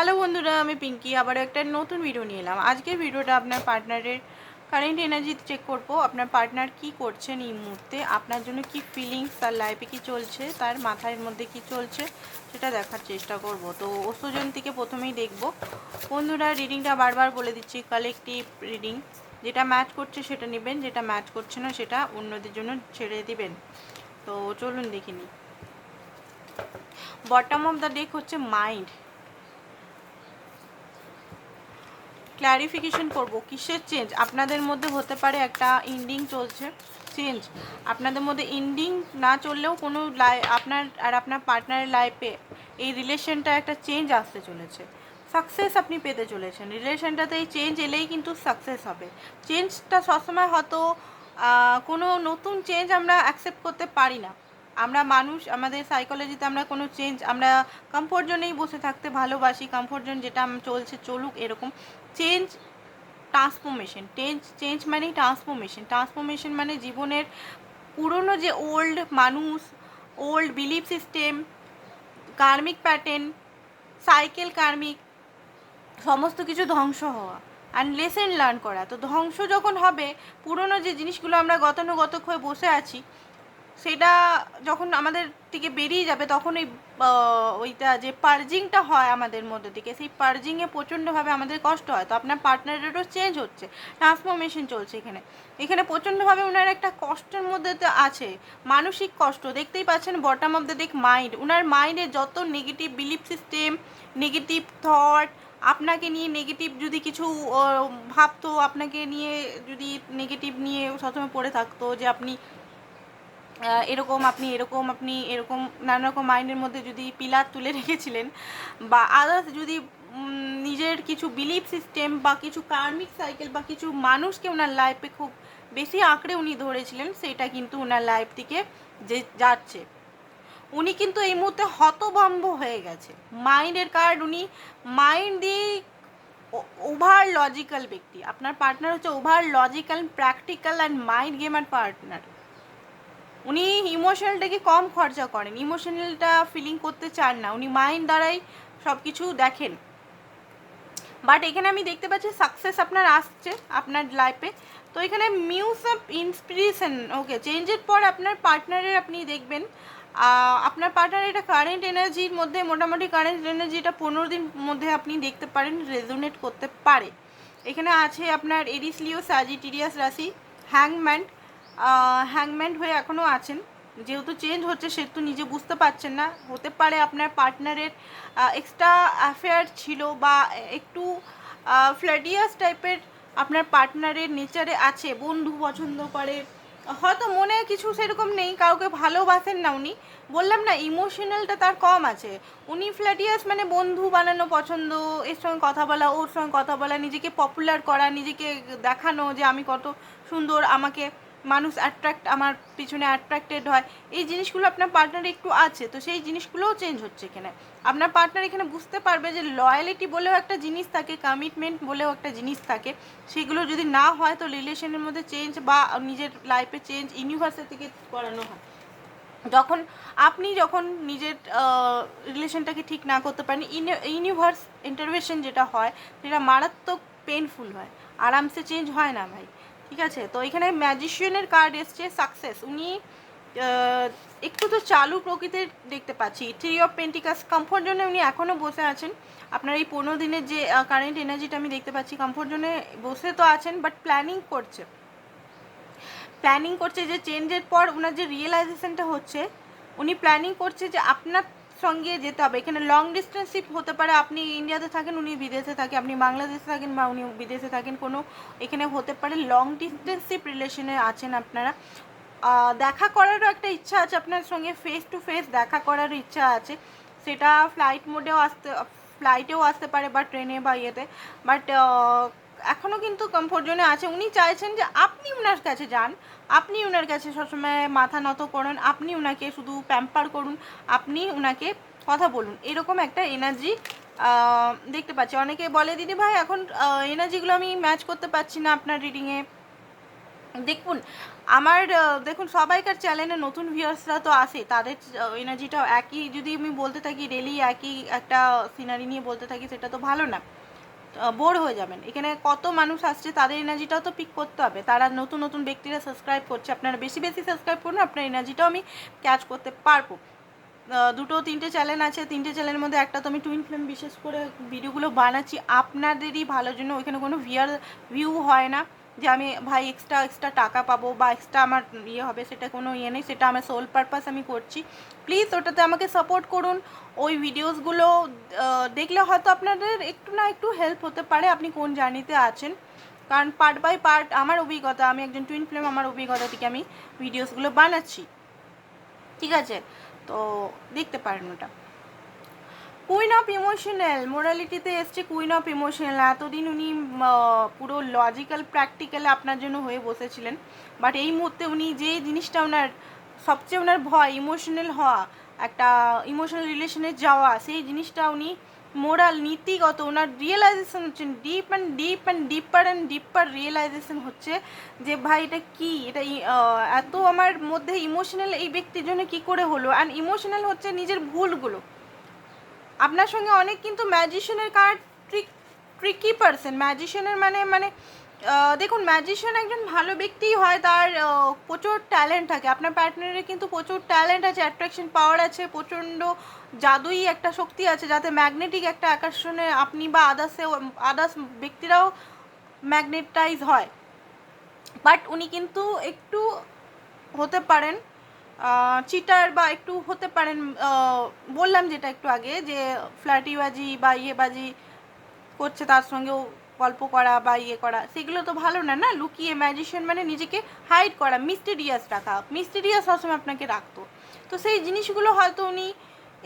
Hello বন্ধুরা, আমি পিঙ্কি। আবার একটা নতুন ভিডিও নিয়ে এলাম। আজকের ভিডিওটা আপনার পার্টনারের কারেন্ট এনার্জি চেক করব। আপনার পার্টনার কি করছেন এই মুহূর্তে? আপনার জন্য কি ফিলিংস তার লাইফে কি চলছে? তার মাথার মধ্যে কি চলছে? সেটা দেখার চেষ্টা করব। তো ওষুজন থেকে প্রথমেই দেখব। বন্ধুরা রিডিংটা বারবার বলে দিচ্ছি কালেকটিভ রিডিং যেটা ম্যাচ করছে সেটা নেবেন, যেটা ম্যাচ করছে না সেটা অন্যদের জন্য ছেড়ে দিবেন। তো চলুন দেখিনি বটম অফ দ্য ডেক হচ্ছে মাইন্ড ক্ল্যারিফিকেশন করব, কিসের চেঞ্জ আপনাদের মধ্যে হতে পারে একটা ইন্ডিং চলছে চেঞ্জ আপনাদের মধ্যে ইন্ডিং না চললেও কোনো লাই আপনার আর আপনার পার্টনারের লাইফে এই রিলেশনটা একটা চেঞ্জ আসতে চলেছে। সাকসেস আপনি পেতে চলেছেন। রিলেশনটাতে এই চেঞ্জ এলেই কিন্তু সাকসেস হবে। চেঞ্জটা সবসময় হয়তো কোনো নতুন চেঞ্জ আমরা অ্যাকসেপ্ট করতে পারি না। আমরা মানুষ, আমাদের সাইকোলজিতে আমরা কোনো চেঞ্জ আমরা কমফোর্ট জোনেই বসে থাকতে ভালোবাসি কমফোর্ট জোন যেটা চলছে, চলুক এরকম। চেঞ্জ ট্রান্সফরমেশন চেঞ্জ চেঞ্জ মানেই ট্রান্সফরমেশন ট্রান্সফরমেশন মানে জীবনের পুরনো যে ওল্ড মানুষ old belief system karmic pattern cycle karmic সমস্ত কিছু ধ্বংস হওয়া অ্যান্ড লেসেন লার্ন করা। তো ধ্বংস যখন হবে, পুরনো যে জিনিসগুলো আমরা গতানুগতক হয়ে বসে আছি সেটা যখন আমাদের থেকে বেরিয়ে যাবে, তখন ওই ওইটা যে পার্জিংটা হয় আমাদের মধ্যে থেকে সেই পার্জিংয়ে প্রচণ্ডভাবে আমাদের কষ্ট হয়। তো আপনার পার্টনারেরও চেঞ্জ হচ্ছে ট্রান্সফরমেশন চলছে এখানে। এখানে প্রচণ্ডভাবে ওনার একটা কষ্টের মধ্যে তো আছে, মানসিক কষ্ট। দেখতেই পাচ্ছেন bottom of the deck mind ওনার মাইন্ডে যত negative belief system negative thought আপনাকে নিয়ে নেগেটিভ যদি কিছু ভাবতো, আপনাকে নিয়ে যদি নেগেটিভ নিয়ে সবসময় পড়ে থাকতো যে আপনি এরকম আপনি এরকম আপনি, এরকম নানা রকম মাইন্ডের মধ্যে যদি পিলার তুলে রেখেছিলেন বা আদার্স যদি নিজের কিছু বিলিফ সিস্টেম বা কিছু কার্মিক সাইকেল বা কিছু মানুষকে ওনার লাইফে খুব বেশি আঁকড়ে উনি ধরেছিলেন, সেটা কিন্তু ওনার লাইফ থেকে যে, যাচ্ছে। উনি কিন্তু এই মুহূর্তে হতভম্ব হয়ে গেছে। মাইন্ডের কার্ড উনি মাইন্ড দিয়ে ওভার লজিক্যাল ব্যক্তি। আপনার পার্টনার হচ্ছে over logical practical and mind game gamer partner উনি ইমোশনালটাকে কম খরচা করেন ইমোশনালটা ফিলিং করতে চান না, উনি মাইন্ড দ্বারাই সব কিছু দেখেন। বাট এখানে আমি দেখতে পাচ্ছি সাকসেস আপনার আসছে আপনার লাইফে তো এখানে মিউজ অফ ইন্সপিরেশন ওকে চেঞ্জের পর আপনার পার্টনারের আপনি দেখবেন আপনার পার্টনার এটা কারেন্ট এনার্জির মধ্যে, মোটামুটি কারেন্ট এনার্জিটা পনেরো দিন মধ্যে আপনি দেখতে পারেন রেজোনেট করতে পারে। এখানে আছে আপনার এরিসলিও সাজিটিরিয়াস রাশি হ্যাংম্যান হ্যাংম্যান হয়ে এখনও আছেন। যেহেতু চেঞ্জ হচ্ছে সেহেতু নিজে বুঝতে পারছেন না। হতে পারে আপনার পার্টনারের এক্সট্রা অ্যাফেয়ার ছিল বা একটু ফ্ল্যাডিয়াস টাইপের আপনার পার্টনারের নেচারে আছে, বন্ধু পছন্দ করে। হয়তো মনে কিছু সেরকম নেই, কাউকে ভালোবাসেন না উনি। বললাম না ইমোশনালটা তার কম আছে। উনি ফ্ল্যাটিয়াস মানে বন্ধু বানানো পছন্দ, এর সঙ্গে কথা বলা, ওর সঙ্গে কথা বলা, নিজেকে পপুলার করা, নিজেকে দেখানো যে আমি কত সুন্দর, আমাকে মানুষ অ্যাট্রাক্ট আমার পিছনে অ্যাট্রাক্টেড হয়। এই জিনিসগুলো আপনার পার্টনার একটু আছে, তো সেই জিনিসগুলোও চেঞ্জ হচ্ছে এখানে। আপনার পার্টনার এখানে বুঝতে পারবে যে লয়ালিটি বলেও একটা জিনিস থাকে কমিটমেন্ট বলেও একটা জিনিস থাকে। সেগুলো যদি না হয়, তো রিলেশনের মধ্যে চেঞ্জ বা নিজের লাইফে চেঞ্জ ইউনিভার্সের থেকে করানো হয়। যখন আপনি যখন নিজের রিলেশনটাকে ঠিক না করতে পারেন ইউনিভার্স ইন্টারভেশন যেটা হয়, সেটা মারাত্মক পেনফুল হয়। আরামসে চেঞ্জ হয় না ভাই। ঠিক আছে? তো এখানে ম্যাজিশিয়ানের কার্ড এসছে সাকসেস উনি একটু তো চালু প্রকৃতির দেখতে পাচ্ছি। থ্রি অফ পেন্টিকাস কমফোর্ট জোনে উনি এখনও বসে আছেন। আপনার এই পনেরো দিনের যে কারেন্ট এনার্জিটা আমি দেখতে পাচ্ছি কমফোর্ট জোনে বসে তো আছেন বাট প্ল্যানিং করছে। প্ল্যানিং করছে যে চেঞ্জের পর ওনার যে রিয়েলাইজেশনটা হচ্ছে, উনি প্ল্যানিং করছে যে আপনার সঙ্গে যেতে হবে। এখানে লং ডিস্টেন্সশিপ হতে পারে, আপনি ইন্ডিয়াতে থাকেন, উনি বিদেশে থাকে, আপনি বাংলাদেশে থাকেন বা উনি বিদেশে থাকেন, কোনো এখানে হতে পারে। লং ডিস্টেন্সশিপ রিলেশনে আছেন আপনারা। দেখা করারও একটা ইচ্ছা আছে আপনার সঙ্গে ফেস টু ফেস দেখা করারও ইচ্ছা আছে। সেটা ফ্লাইট মোডেও আসতে ফ্লাইটেও আসতে পারে বা ট্রেনে বা ইয়েতে। বাট এখনও কিন্তু কমফোর্ট জোনে আছে। উনি চাইছেন যে আপনি ওনার কাছে যান। আপনি ওনার কাছে সবসময় মাথা নত করুন। আপনি ওনাকে শুধু প্যাম্পার করুন। আপনি ওনাকে কথা বলুন। এরকম একটা এনার্জি দেখতে পাচ্ছি। অনেকে বলে, দিদি ভাই, এখন এনার্জিগুলো আমি ম্যাচ করতে পারছি না আপনার রিডিংয়ে দেখুন, আমার দেখুন, সবাইকার চ্যানেলে নতুন ভিউয়ার্সরা তো আসে। তাদের এনার্জিটাও একই। যদি আমি বলতে থাকি ডেলি একই একটা সিনারি নিয়ে বলতে থাকি, সেটা তো ভালো না। বোর হয়ে যাবেন। এখানে কত মানুষ আসছে, তাদের এনার্জিটাও তো পিক করতে হবে। তারা নতুন নতুন ব্যক্তিরা সাবস্ক্রাইব করছে। আপনারা বেশি বেশি সাবস্ক্রাইব করুন, আপনার এনার্জিটাও আমি ক্যাচ করতে পারব। দুটো, তিনটে চ্যানেল আছে। তিনটে চ্যানেলের মধ্যে একটা তো আমি টুইন ফিল্ম বিশেষ করে ভিডিওগুলো বানাচ্ছি। আপনাদেরই ভালোর জন্য ওইখানে কোনো ভিয়ার ভিউ হয় না। যে আমি ভাই এক্সট্রা এক্সট্রা টাকা পাবো বা এক্সট্রা আমার ইয়ে হবে, সেটা কোনো ইয়ে নেই, সেটা আমার সোল পারপাস আমি করছি। প্লিজ ওটাতে আমাকে সাপোর্ট করুন। ওই ভিডিওসগুলো দেখলে হয়তো আপনাদের একটু না একটু হেল্প হতে পারে, আপনি কোন জার্নিতে আছেন। কারণ পার্ট বাই পার্ট আমার অভিজ্ঞতা, আমি একজন টুইন ফিল্ম আমার অভিজ্ঞতা থেকে আমি ভিডিওসগুলো বানাচ্ছি। ঠিক আছে? তো দেখতে পারেন ওটা। কুইন অফ ইমোশনাল মোরালিটিতে এসছে কুইন অফ ইমোশনাল এতদিন উনি পুরো লজিক্যাল প্র্যাকটিক্যালে আপনার জন্য হয়ে বসেছিলেন। বাট এই মুহূর্তে উনি যে জিনিসটা ওনার, সবচেয়ে ওনার ভয় ইমোশনাল হওয়া, একটা ইমোশনাল রিলেশনে যাওয়া, সেই জিনিসটা উনি মোরাল নীতিগত, ওনার রিয়েলাইজেশন হচ্ছে deep and deep and deeper and deeper realisation হচ্ছে যে, ভাই, এটা কি? এটা এত আমার মধ্যে ইমোশনাল এই ব্যক্তির জন্য কি করে হলো? অ্যান্ড ইমোশনাল হচ্ছে নিজের ভুলগুলো। আপনার সঙ্গে অনেক কিন্তু ম্যাজিশিয়ানের কার্ড ট্রিক পারসন ম্যাজিশিয়ানের মানে মানে দেখুন ম্যাজিশিয়ান একজন ভালো ব্যক্তিই হয়, তার প্রচুর ট্যালেন্ট থাকে। আপনার পার্টনারের কিন্তু প্রচুর ট্যালেন্ট আছে অ্যাট্রাকশন পাওয়ার আছে, প্রচণ্ড জাদুই একটা শক্তি আছে, যাতে ম্যাগনেটিক একটা আকর্ষণে আপনি বা আদার্সে আদার্স ব্যক্তিরাও ম্যাগনেটাইজ হয়। বাট উনি কিন্তু একটু হতে পারেন চিটার বা একটু হতে পারেন বললাম যেটা একটু আগে, যে ফ্ল্যাটিবাজি বা ইয়েবাজি করছে তার সঙ্গেও গল্প করা বা ইয়ে করা, সেগুলো তো ভালো না না? লুকিয়ে ম্যাজিশিয়ান মানে নিজেকে হাইড করা মিস্টিরিয়াস রাখা মিস্টিরিয়াস সবসময় আপনাকে রাখতো। তো সেই জিনিসগুলো হয়তো উনি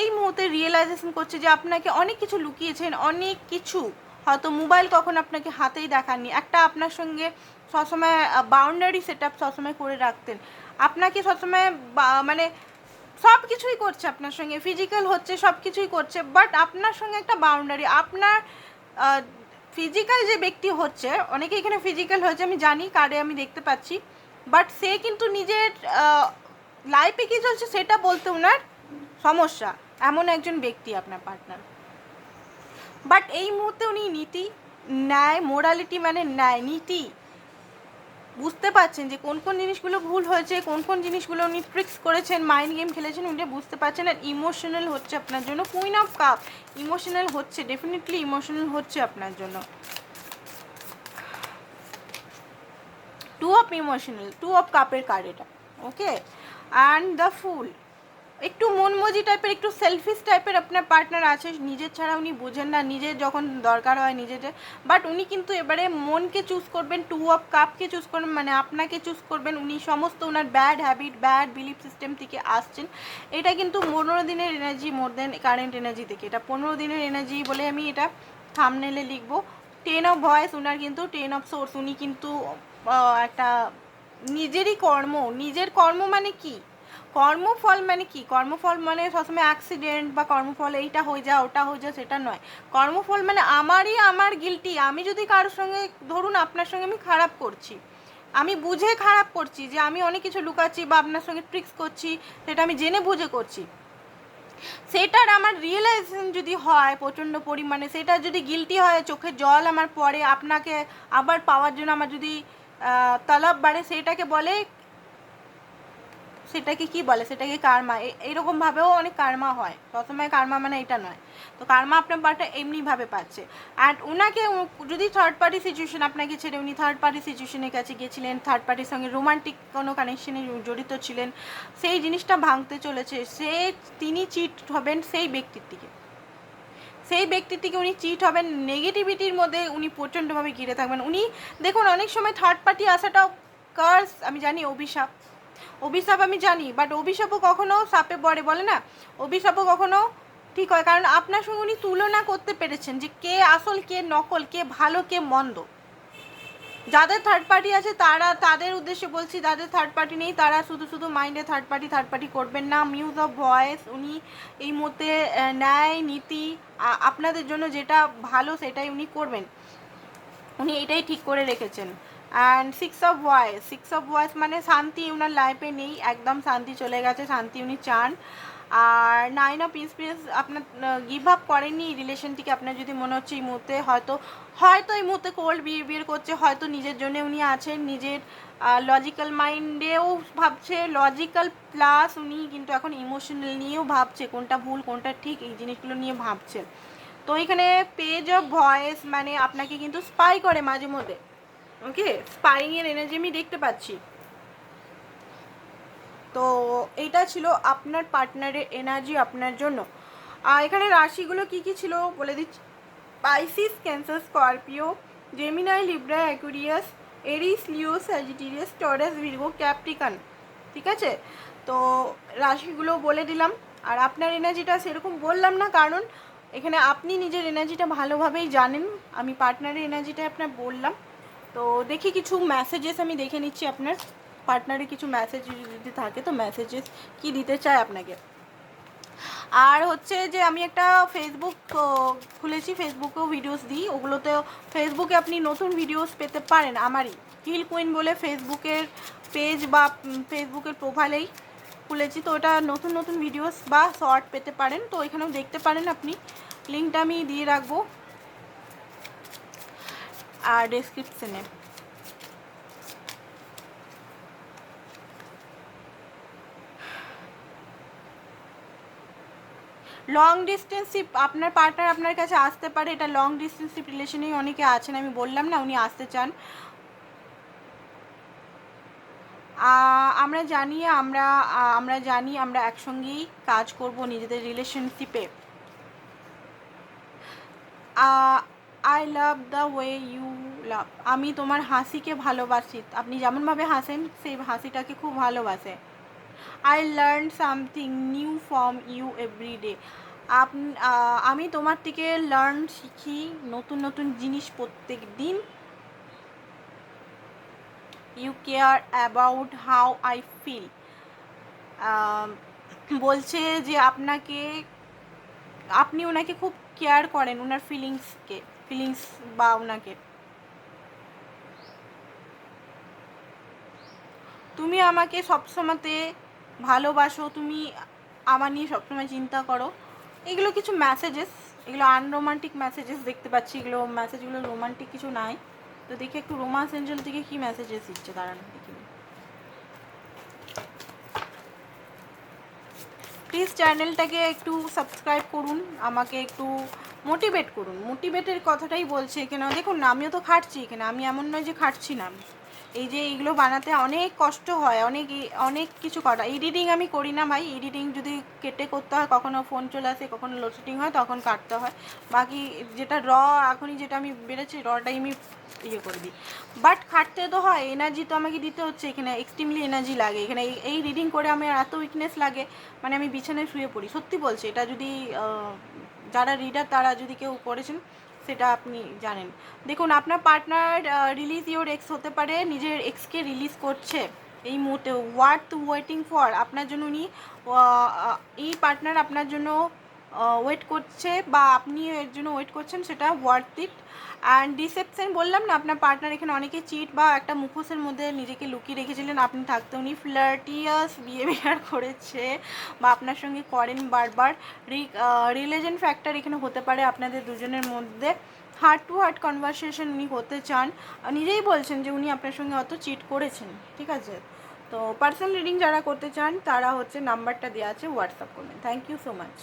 এই মুহূর্তে রিয়েলাইজেশন করছে যে আপনাকে অনেক কিছু লুকিয়েছেন, অনেক কিছু হয়তো মোবাইল কখন আপনাকে হাতেই দেখাননি। একটা আপনার সঙ্গে সবসময় বাউন্ডারি সেট আপ সবসময় করে রাখতেন। আপনাকে সবসময় মানে সব কিছুই করছে আপনার সঙ্গে ফিজিক্যাল হচ্ছে, সব কিছুই করছে বাট আপনার সঙ্গে একটা বাউন্ডারি আপনার ফিজিক্যাল যে ব্যক্তি হচ্ছে, অনেকে এখানে ফিজিক্যাল হয়েছে, আমি জানি, কারে আমি দেখতে পাচ্ছি বাট সে কিন্তু নিজের লাইফে কী চলছে সেটা বলতে ওনার সমস্যা, এমন একজন ব্যক্তি আপনার পার্টনার বাট এই মুহূর্তে উনি নীতি, ন্যায় মোরালিটি মানে ন্যায়, নীতি। বুঝতে পারছেন যে কোন কোন জিনিসগুলো ভুল হয়েছে, কোন কোন জিনিসগুলো উনি ট্রিক্স করেছেন মাইন্ড গেম খেলেছেন, উনি বুঝতে পারছেন আর ইমোশনাল হচ্ছে আপনার জন্য কুইন অফ কাপ ইমোশনাল হচ্ছে ডেফিনেটলি ইমোশনাল হচ্ছে আপনার জন্য। Two of emotional two of কাপের কার্ড এটা ওকে অ্যান্ড দ্য ফুল একটু মনমজি টাইপের একটু সেলফিশ টাইপের আপনার পার্টনার আছে, নিজের ছাড়া উনি বোঝেন না, নিজের যখন দরকার হয় নিজের বাট উনি কিন্তু এবারে মনকে চুজ করবেন টু অফ কাপকে চুজ করবেন মানে আপনাকে চুজ করবেন। উনি সমস্ত ওনার bad habit bad belief system থেকে আসছেন। এটা কিন্তু পনেরো দিনের energy more than current energy থেকে। এটা পনেরো দিনের এনার্জি বলে আমি এটা থামনেলে লিখব। টেন অফ ভয়েস ওনার কিন্তু টেন অফ সোর্স উনি কিন্তু একটা নিজেরই কর্ম। নিজের কর্ম মানে কি? কর্মফল মানে কি? কর্মফল মানে সবসময় অ্যাক্সিডেন্ট বা কর্মফল এইটা হয়ে যায় ওটা হয়ে যায় সেটা নয়। কর্মফল মানে আমারই আমার গিলটি আমি যদি কারোর সঙ্গে, ধরুন আপনার সঙ্গে আমি খারাপ করছি, আমি বুঝে খারাপ করছি যে আমি অনেক কিছু লুকাচ্ছি বা আপনার সঙ্গে ট্রিক্স করছি, সেটা আমি জেনে বুঝে করছি। সেটার আমার রিয়েলাইজেশন যদি হয় প্রচণ্ড পরিমাণে, সেটা যদি গিলটি হয়, চোখে জল আমার পড়ে, আপনাকে আবার পাওয়ার জন্য আমার যদি তলব বাড়ে, সেটাকে বলে সেটাকে কি বলে? সেটাকে কার্মা। এইরকম ভাবেও অনেক কার্মা হয়। সবসময় কার্মা মানে এটা নয়। তো কার্মা আপনার পার্টটা এমনিভাবে পাচ্ছে। আর ওনাকে যদি থার্ড পার্টি সিচুয়েশন আপনাকে ছেড়ে উনি থার্ড পার্টি সিচুয়েশনের কাছে গিয়েছিলেন থার্ড পার্টির সঙ্গে রোমান্টিক কোনো কানেকশনে জড়িত ছিলেন, সেই জিনিসটা ভাঙতে চলেছে। সে, তিনি চিট হবেন সেই ব্যক্তির দিকে সেই ব্যক্তির থেকে উনি চিট হবেন নেগেটিভিটির মধ্যে উনি প্রচণ্ডভাবে ঘিরে থাকবেন। উনি, দেখুন, অনেক সময় থার্ড পার্টি আসাটাও কার্স আমি জানি, অভিশাপ। অভিশাপ আমি জানি বাট অভিশাপও কখনো সাপে পড়ে, বলে না? অভিশাপও কখনো ঠিক হয়, কারণ আপনার সঙ্গে উনি তুলনা করতে পেরেছেন যে কে আসল, কে নকল, কে ভালো, কে মন্দ। যাদের থার্ড পার্টি আছে, তারা, তাদের উদ্দেশ্যে বলছি, যাদের থার্ড পার্টি নেই, তারা শুধু শুধু মাইন্ডে থার্ড পার্টি থার্ড পার্টি করবেন না। মিউজ অফ ভয়েস উনি এই মুহূর্তে ন্যায়, নীতি আপনাদের জন্য যেটা ভালো, সেটাই উনি করবেন। উনি এটাই ঠিক করে রেখেছেন। And six of voice six of voice মানে শান্তি ওনার লাইফে নেই, একদম শান্তি চলে গেছে, শান্তি উনি চান। আর নাইন অফ ইন্সপিরিয়েন্স আপনার গিভ আপ করেননি রিলেশনটিকে আপনার যদি মনে হচ্ছে এই মুহূর্তে হয়তো হয়তো এই মুহূর্তে কোল্ড বিয়ে করছে, হয়তো নিজের জন্য উনি আছেন, নিজের লজিক্যাল মাইন্ডেও ভাবছে লজিক্যাল প্লাস উনি কিন্তু এখন ইমোশনাল নিয়েও ভাবছে, কোনটা ভুল, কোনটা ঠিক, এই জিনিসগুলো নিয়ে ভাবছে। তো এখানে পেজ অফ ভয়েস মানে আপনাকে কিন্তু স্পাই করে মাঝে মধ্যে। ওকে স্পাইংয়ের এনার্জি আমি দেখতে পাচ্ছি। তো এটা ছিল আপনার পার্টনারের এনার্জি আপনার জন্য। আর এখানে রাশিগুলো কি কি ছিল বলে দিচ্ছি। Pisces Cancer Scorpio Gemini Libra Aquarius Aries Leo Sagittarius Taurus Virgo Capricorn ঠিক আছে? তো রাশিগুলো বলে দিলাম। আর আপনার এনার্জিটা সেরকম বললাম না, কারণ এখানে আপনি নিজের এনার্জিটা ভালোভাবেই জানেন। আমি পার্টনারের এনার্জিটা আপনার বললাম। তো দেখি কিছু মেসেজেস আমি দেখে নিচ্ছি আপনার। পার্টনারে কিছু মেসেজ যদি থাকে তো মেসেজেস কি দিতে চায় আপনাকে। আর হচ্ছে যে আমি একটা ফেসবুক খুলেছি ফেসবুকেও ভিডিওস দিই। ওগুলোতেও ফেসবুকে আপনি নতুন ভিডিওস পেতে পারেন আমারই। হিল কুইন বলে ফেসবুকের পেজ বা ফেসবুকের প্রোফাইলেই খুলেছি। তো ওটা নতুন নতুন ভিডিওস বা শর্ট পেতে পারেন। তো এখানেও দেখতে পারেন আপনি। লিঙ্কটা আমি দিয়ে রাখব। আর ডেসক্রিপশনে লং ডিস্টেন্সিপ আপনার পার্টনার আপনার কাছে আসতে পারে, এটা লং ডিস্টেন্সিপ রিলেশনেই অনেকে আছেন, আমি বললাম না, উনি আসতে চান। আমরা জানি, আমরা আমরা জানি, আমরা একসঙ্গেই কাজ করব নিজেদের রিলেশনশিপে I love the way you love আমি তোমার হাসিকে ভালোবাসি। আপনি যেমনভাবে হাসেন, সেই হাসিটাকে খুব ভালোবাসে। I learn something new from you everyday up আমি তোমার থেকে লার্ন শিখি নতুন নতুন জিনিস প্রত্যেক দিন। You care about how I feel বলছে যে আপনাকে, আপনি ওনাকে খুব কেয়ার করেন, ওনার ফিলিংসকে ফিলিংস বা ওনাকে তুমি আমাকে সবসময়তে ভালোবাসো, তুমি আমার নিয়ে সবসময় চিন্তা করো। এগুলো কিছু মেসেজেস এগুলো আনরোমান্টিক মেসেজেস দেখতে পাচ্ছি। এগুলো মেসেজগুলো রোমান্টিক কিছু নাই। তো দেখি একটু রোমান্স এঞ্জেল থেকে কী মেসেজেস দিচ্ছে, দাঁড়ান, দেখি প্লিজ চ্যানেলটাকে একটু সাবস্ক্রাইব করুন, আমাকে একটু মোটিভেট করুন। মোটিভেটের কথাটাই বলছে এখানে। দেখুন, আমিও তো খাটছি এখানে। আমি এমন নয় যে খাটছি না। এই যে এইগুলো বানাতে অনেক কষ্ট হয়, অনেক অনেক কিছু করা। এডিটিং আমি করি না ভাই। এডিটিং যদি কেটে করতে হয়, কখনো ফোন চলে আসে, কখনো লোডশেডিং হয়, তখন কাটতে হয়। বাকি যেটা র এখনই যেটা আমি বেড়েছি রটাই আমি ইয়ে করে দিই। বাট খাটতে তো হয়। এনার্জি তো আমাকে দিতে হচ্ছে এখানে। এক্সট্রিমলি এনার্জি লাগে এখানে। এই রিডিং করে আমার এত উইকনেস লাগে। মানে আমি বিছানায় শুয়ে পড়ি। সত্যি বলছি, এটা যদি যারা রিডার তারা যদি কেউ করেছেন, সেটা আপনি জানেন। দেখুন, আপনার পার্টনার রিলিজ ইওর এক্স হতে পারে, নিজের এক্সকে রিলিজ করছে এই মুহূর্তে। হোয়াট ওয়েটিং ফর আপনার জন্য উনি এই পার্টনার আপনার জন্য ওয়েট করছে বা আপনি এর জন্য ওয়েট করছেন, সেটা ওয়ার্থ ইট অ্যান্ড ডিসেপশন বললাম না, আপনার পার্টনার এখানে অনেকে চিট বা একটা মুখোশের মধ্যে নিজেকে লুকিয়ে রেখেছিলেন, আপনি থাকতে উনি ফ্লার্টিয়াস বিহেভিয়ার করেছে বা আপনার সঙ্গে করেন বারবার। রিলেশন ফ্যাক্টর এখানে হতে পারে আপনাদের দুজনের মধ্যে। হার্ট টু হার্ট কনভারসেশন উনি হতে চান। নিজেই বলছেন যে উনি আপনার সঙ্গে অত চিট করেছেন, ঠিক আছে? তো পার্সোনাল রিডিং যারা করতে চান, তারা হচ্ছে নাম্বারটা দেওয়া আছে হোয়াটসঅ্যাপ করবেন। Thank you so much